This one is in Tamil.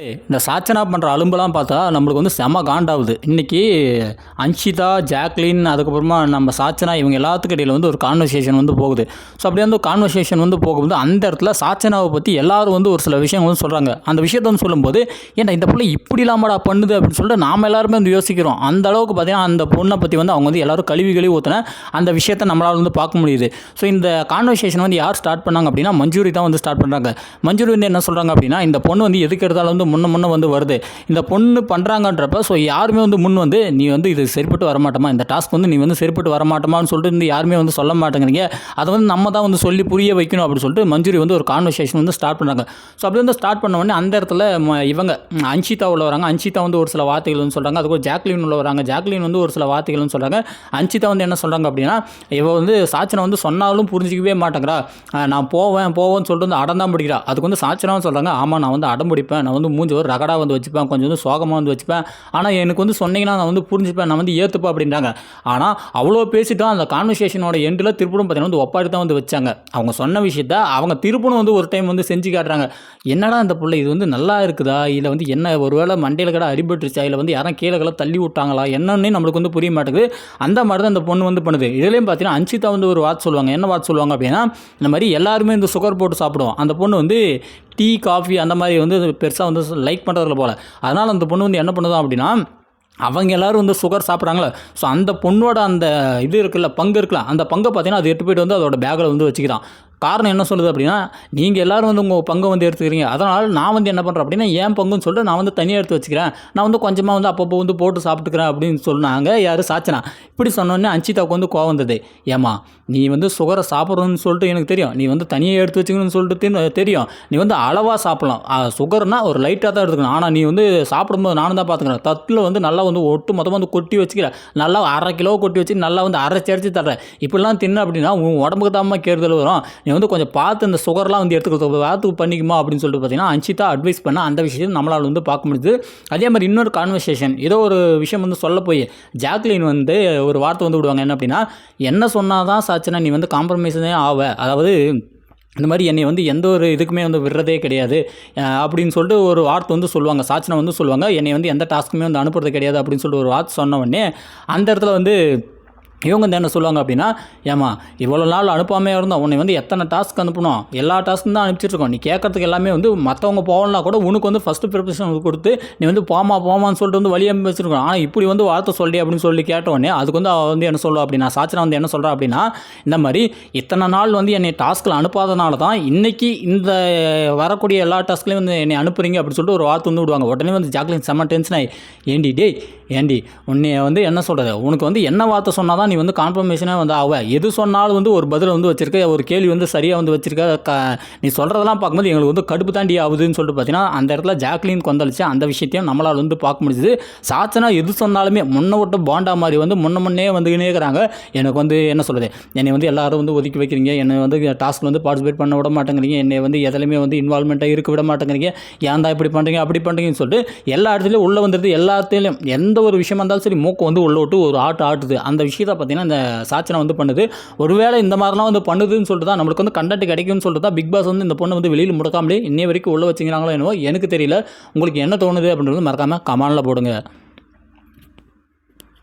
இந்த சாச்சனா பண்ணுற அலும்பெல்லாம் பார்த்தா நம்மளுக்கு வந்து செம காண்டாகுது. இன்றைக்கி அன்ஷிதா ஜாக்லின் அதுக்கப்புறமா நம்ம சாச்சனா இவங்க எல்லாத்துக்கு இடையில் வந்து ஒரு கான்வர்சேஷன் வந்து போகுது. ஸோ அப்படியே வந்து கான்வர்சேஷன் வந்து போகும்போது அந்த இடத்துல சாச்சனாவை பற்றி எல்லாரும் வந்து ஒரு சில விஷயங்கள் வந்து சொல்கிறாங்க அந்த விஷயத்தை வந்து சொல்லும்போது ஏன்டா இந்த பிள்ளை இப்படி இல்லாமடா பண்ணுது? அப்படின்னு சொல்லிட்டு நாம் எல்லாருமே வந்து யோசிக்கிறோம். அந்த அளவுக்கு பார்த்தீங்கன்னா அந்த பொண்ணை பற்றி வந்து அவங்க வந்து எல்லாரும் கழுவி கழுவி ஊற்றின அந்த விஷயத்த நம்மளால் வந்து பார்க்க முடியுது. ஸோ இந்த கான்வர்சேஷன் வந்து யார் ஸ்டார்ட் பண்ணாங்க அப்படின்னா மஞ்சூரி தான் வந்து ஸ்டார்ட் பண்ணுறாங்க மஞ்சூரி வந்து என்ன சொல்கிறாங்க அப்படின்னா இந்த பொண்ணு வந்து எதுக்கு எடுத்தாலும் வந்து முன்ன முன்ன வந்து வருது. இந்த பொண்ணு பண்ணுறாங்கன்றப்ப ஸோ யாருமே வந்து முன் வந்து நீ வந்து இது சரிப்பட்டு வரமாட்டோமா இந்த டாஸ்க் வந்து நீ வந்து சரிப்பட்டு வரமாட்டோமான்னு சொல்லிட்டு வந்து யாருமே வந்து சொல்ல மாட்டேங்கிறீங்க. அதை வந்து நம்ம தான் வந்து சொல்லி புரிய வைக்கணும் அப்படின்னு சொல்லிட்டு மஞ்சூரி வந்து ஒரு கான்வர்சேஷன் வந்து ஸ்டார்ட் பண்ணுறாங்க ஸோ அப்படி வந்து ஸ்டார்ட் பண்ண உடனே அந்த இடத்துல ம- இவங்க ம், அன்ஷிதா உள்ள வராங்க. அன்ஷிதா வந்து ஒரு சில வார்த்தைகள் வந்து சொல்கிறாங்க அதுக்கு ஜாக்லின் உள்ள வராங்க. ஜாக்லின் வந்து ஒரு சில வார்த்தைகள் சொல்கிறாங்க அன்ஷிதா வந்து என்ன சொல்கிறாங்க அப்படின்னா இவ வந்து சாச்சனை வந்து சொன்னாலும் புரிஞ்சிக்கவே மாட்டேங்கிறா. நான் போவேன் போவேன்னு சொல்லிட்டு வந்து அடம் தான் பிடிக்கிறா. அதுக்கு வந்து சாச்சனாவும் சொல்கிறாங்க ஆமாம் நான் வந்து அடம் பிடிப்பேன் நான் வந்து மூஞ்சி ஒரு ரகடாக வந்து வச்சுப்பேன் கொஞ்சம் வந்து சோகமாக வந்து வச்சுப்பேன். ஆனால் எனக்கு வந்து சொன்னீங்கன்னா நான் வந்து புரிஞ்சுப்பேன் நான் வந்து ஏற்றுப்பேன் அப்படின்றாங்க. ஆனால் அவ்வளோ பேசிட்டோம் அந்த கான்வர்சேஷனோட எண்டில் திருப்பணும் பார்த்தீங்கன்னா வந்து ஒப்பாரி தான் வந்து வச்சாங்க. அவங்க சொன்ன விஷயத்த அவங்க திருப்பணும் வந்து ஒரு டைம் வந்து செஞ்சு காட்டுறாங்க. என்னடா அந்த பிள்ளை இது வந்து நல்லா இருக்குதா? இல்லை வந்து என்ன ஒருவேளை மண்டையில் கடை அடிபட்டுருச்சா? இல்லை வந்து யாரும் கீழே கடை தள்ளி விட்டாங்களா? என்னன்னே நம்மளுக்கு வந்து புரிய மாட்டேங்குது. அந்த மாதிரி தான் அந்த பொண்ணு வந்து பண்ணுது. இதுலேயும் பார்த்தீங்கன்னா அன்சிதா வந்து ஒரு வார்த்தை சொல்லுவாங்க. என்ன வார்த்தை சொல்லுவாங்க அப்படின்னா இந்த மாதிரி எல்லாருமே இந்த சுகர் போட்டு சாப்பிடுவோம். அந்த பொண்ணு வந்து டீ காஃபி அந்த மாதிரி வந்து பெருசாக வந்து லைக் பண்ணுறதில்ல போல். அதனால் அந்த பொண்ணு வந்து என்ன பண்ணுதான் அப்படின்னா அவங்க எல்லாரும் வந்து சுகர் சாப்பிட்றாங்களே ஸோ அந்த பொண்ணோட அந்த இது இருக்குல்ல பங்கு இருக்குல்ல அந்த பங்கை பார்த்தீங்கன்னா அது எட்டு போயிட்டு வந்து அதோட பேக்கில் வந்து வச்சுக்கிறான். காரணம் என்ன சொல்லுது அப்படின்னா நீங்கள் எல்லாரும் வந்து உங்கள் பங்கை வந்து எடுத்துக்கிறீங்க. அதனால் நான் வந்து என்ன பண்ணுறேன் அப்படின்னா என் பங்குன்னு சொல்லிட்டு நான் வந்து தனியாக எடுத்து வச்சுக்கிறேன். நான் வந்து கொஞ்சமாக வந்து அப்பப்போ வந்து போட்டு சாப்பிட்டுக்கிறேன் அப்படின்னு சொன்னாங்க யார்? சாச்சனா. இப்படி சொன்னோன்னே அஞ்சிதாவுக்கு வந்து கோவம் வந்தது. ஏமா நீ வந்து சுகரை சாப்பிட்றன்னு சொல்லிட்டு எனக்கு தெரியும். நீ வந்து தனியாக எடுத்து வச்சுக்கணும்னு சொல்லிட்டு தெரியும். நீ வந்து அளவாக சாப்பிடலாம். சுகர்னா ஒரு லைட்டாக தான் எடுத்துக்கணும். ஆனால் நீ வந்து சாப்பிடும்போது நானும் தான் பார்த்துக்கிறேன். தட்டில் வந்து நல்லா வந்து ஒட்டு மொத்தமாக வந்து கொட்டி வச்சுக்கிற நல்லா அரை கிலோ கொட்டி வச்சு நல்லா வந்து அரைச்சி அரைச்சி தர்றேன். இப்படிலாம் தின்ன அப்படின்னா உன் உடம்புக்கு தாம்மா கேடுதல் வரும் நீ வந்து கொஞ்சம் பார்த்து இந்த சுகர்லாம் வந்து எடுத்துக்கிறது பார்த்து பண்ணிக்குமா அப்படின்னு சொல்லிட்டு பார்த்தீங்கன்னா அஞ்சிதா அட்வைஸ் பண்ண அந்த விஷயத்தை நம்மளால் வந்து பார்க்க முடியுது. அதே மாதிரி இன்னொரு கான்வர்சேஷன் ஏதோ ஒரு விஷயம் வந்து சொல்ல போய் ஜாக்லின் வந்து ஒரு வார்த்தை வந்து விடுவாங்க என்ன அப்படின்னா என்ன சொன்னால் தான் சாச்சினா நீ வந்து காம்ப்ரமைஸே ஆவ. அதாவது இந்த மாதிரி என்னை வந்து எந்த ஒரு இதுக்குமே வந்து விடுறதே கிடையாது. அப்படின்னு சொல்லிட்டு ஒரு வார்த்தை வந்து சொல்லுவாங்க சாச்சனை வந்து சொல்லுவாங்க என்னை வந்து எந்த டாஸ்க்குமே வந்து அனுப்புறது கிடையாது. அப்படின்னு சொல்லிட்டு ஒரு வார்த்தை சொன்ன உடனே அந்த இடத்துல வந்து இவங்க வந்து என்ன சொல்லுவாங்க அப்படின்னா ஏமா இவ்வளோ நாள் அனுப்பாமே இருந்தோம். உன்னை வந்து எத்தனை டாஸ்க் அனுப்பணும் எல்லா டாஸ்க்கும் தான் அனுப்பிச்சிட்ருக்கோம் நீ கேட்கறதுக்கு எல்லாமே வந்து மற்றவங்க போகலனா கூட உனக்கு வந்து ஃபஸ்ட்டு ப்ரிப்ரேஷன் கொடுத்து நீ வந்து போமா போமான்னு சொல்லிட்டு வந்து வழி அனுப்பி வச்சிருக்கோம் ஆனால் இப்படி வந்து வார்த்தை சொல்லி அப்படின்னு சொல்லி கேட்ட உடனே அதுக்கு வந்து அவள் வந்து என்ன சொல்லுவா அப்படின்னா சாச்சனா வந்து என்ன சொல்கிறா அப்படின்னா இந்த மாதிரி இத்தனை நாள் வந்து என்னை டாஸ்க்கில் அனுப்பாதனால தான் இன்றைக்கி இந்த வரக்கூடிய எல்லா டாஸ்க்லையும் வந்து என்னை அனுப்புறீங்க அப்படின்னு சொல்லிட்டு ஒரு வார்த்தை வந்து விடுவாங்க. உடனே வந்து ஜாக்லின் செம்ம டென்ஷன் ஆகி ஏண்டி டேய் ஏண்டி உன்னை வந்து என்ன சொல்கிறது உனக்கு வந்து என்ன வார்த்தை சொன்னால் தான் நீ வந்து கான்ஃபர்மேஷனே வந்து ஆவ. எது சொன்னாலும் வந்து ஒரு பதில் வந்து வச்சிருக்க ஒரு கேள்வி வந்து சரியாக வந்து வச்சிருக்க க நீ சொல்கிறதெல்லாம் பார்க்கும்போது எங்களுக்கு வந்து கடுப்பு தாண்டி ஆகுதுன்னு சொல்லிட்டு பார்த்தீங்கன்னா அந்த இடத்துல ஜாக்லின் கொந்தளிச்சு அந்த விஷயத்தையும் நம்மளால் வந்து பார்க்க முடியுது சாச்சனா எது சொன்னாலுமே முன்ன விட்டு பாண்டா மாதிரி வந்து முன்ன முன்னே வந்து இருக்கிறாங்க. எனக்கு வந்து என்ன சொல்கிறது என்னை வந்து எல்லாரும் வந்து ஒதுக்கி வைக்கிறீங்க. என்னை வந்து டாஸ்க்கில் வந்து பார்ட்டிசிபேட் பண்ண விட மாட்டேங்கிறீங்க. என்னை வந்து எதுலையுமே வந்து இன்வால்மெண்ட்டாக இருக்க விட மாட்டேங்கிறீங்க. ஏன் தான் இப்படி பண்ணுறீங்க அப்படி பண்ணுறீங்கன்னு சொல்லிட்டு எல்லா இடத்துலையும் உள்ளே வந்துடுது எல்லாத்துலேயும் எந்த ஒரு விஷயமா இருந்தாலும் சரி மூக்கு வந்து உள்ள விட்டு ஒரு ஆட்டு ஆட்டுது. அந்த விஷயத்தை பார்த்தீங்கன்னா இந்த சாச்சனை வந்து பண்ணுது. ஒருவேளை இந்த மாதிரிலாம் வந்து பண்ணுதுன்னு சொல்லிட்டு தான் நம்மளுக்கு வந்து கண்டென்ட் கிடைக்கும்னு சொல்லிட்டு தான் பிக் பாஸ் வந்து இந்த பொண்ணு வந்து வெளியில் முடக்காமலே இன்னைய வரைக்கும் உள்ள வச்சுக்கிறாங்களோ என்னவோ எனக்கு தெரியல. உங்களுக்கு என்ன தோணுது அப்படின்றது மறக்காமல் கமானில் போடுங்க.